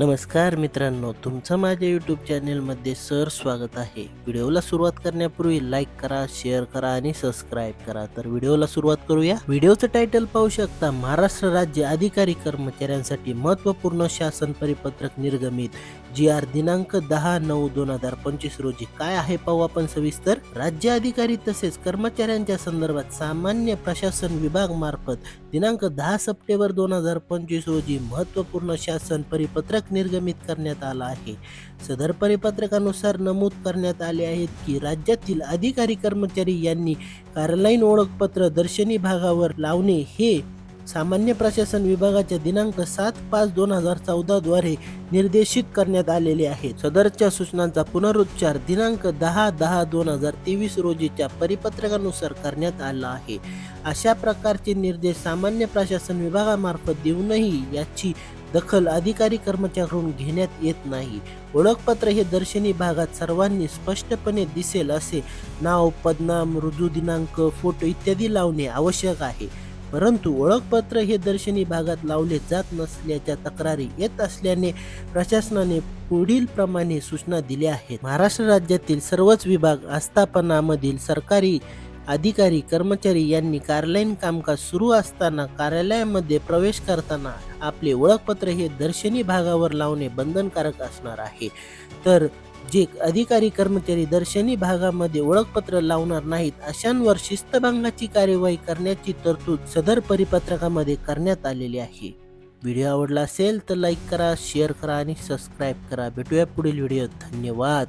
नमस्कार मित्रांनो तुमचं माझ्या यूट्यूब चॅनेलमध्ये सर स्वागत आहे. व्हिडिओला सुरुवात करण्यापूर्वी लाईक करा शेअर करा आणि सबस्क्राईब करा. तर व्हिडिओला सुरुवात करूया. व्हिडिओचं टायटल पाहू शकता महाराष्ट्र राज्य अधिकारी कर्मचाऱ्यांसाठी महत्त्वपूर्ण शासन परिपत्रक निर्गमित. जी आर दिनांक दहा नऊ दोन हजार पंचवीस रोजी. काय आहे पाहू आपण सविस्तर. राज्य अधिकारी तसेच कर्मचाऱ्यांच्या संदर्भात सामान्य प्रशासन विभाग मार्फत दिनांक दहा सप्टेंबर दोन हजार पंचवीस रोजी महत्त्वपूर्ण शासन परिपत्रक निर्गमित करण्यात आला आहे. सदर परिपत्रकानुसार नमूद करण्यात आले आहेत की राज्यातील अधिकारी कर्मचारी यांनी कार्यालयीन ओळखपत्र दर्शनी भागावर लावणे हे सामान्य प्रशासन विभागाच्या दिनांक सात पाच दोन हजार चौदा द्वारे निर्देशित करण्यात आलेले आहे. सदरच्या सूचनांचा पुनरुच्चार दिनांक दहा दहा दोन हजार तेवीस रोजीच्या परिपत्रकानुसार करण्यात आला आहे. अशा प्रकारचे निर्देश सामान्य प्रशासन विभागामार्फत देऊनही याची दखल अधिकारी कर्मचाऱ्यांकडून घेण्यात येत नाही. ओळखपत्र हे दर्शनी भागात सर्वांनी स्पष्टपणे दिसेल असे नाव पदनाम रुजू दिनांक फोटो इत्यादी लावणे आवश्यक आहे. परंतु ओळखपत्र हे दर्शनी भागात लावले जात नसल्याच्या तक्रारी येत असल्याने प्रशासनाने पुढील प्रमाणे सूचना दिल्या आहेत. महाराष्ट्र राज्यातील सर्वच विभाग आस्थापनामधील सरकारी अधिकारी कर्मचारी यांनी कार्यालयीन कामकाज सुरू असताना कार्यालयामध्ये प्रवेश करताना आपले ओळखपत्र हे दर्शनी भागावर लावणे बंधनकारक असणार आहे. तर जे अधिकारी कर्मचारी दर्शनी भागामध्ये ओळखपत्र लावणार नाहीत अशांवर शिस्तभंगाची कार्यवाही करण्याची तरतूद सदर परिपत्रकामध्ये करण्यात आलेली आहे. व्हिडिओ आवडला असेल तर लाईक करा शेअर करा आणि सबस्क्राईब करा. भेटूया पुढील व्हिडिओ धन्यवाद.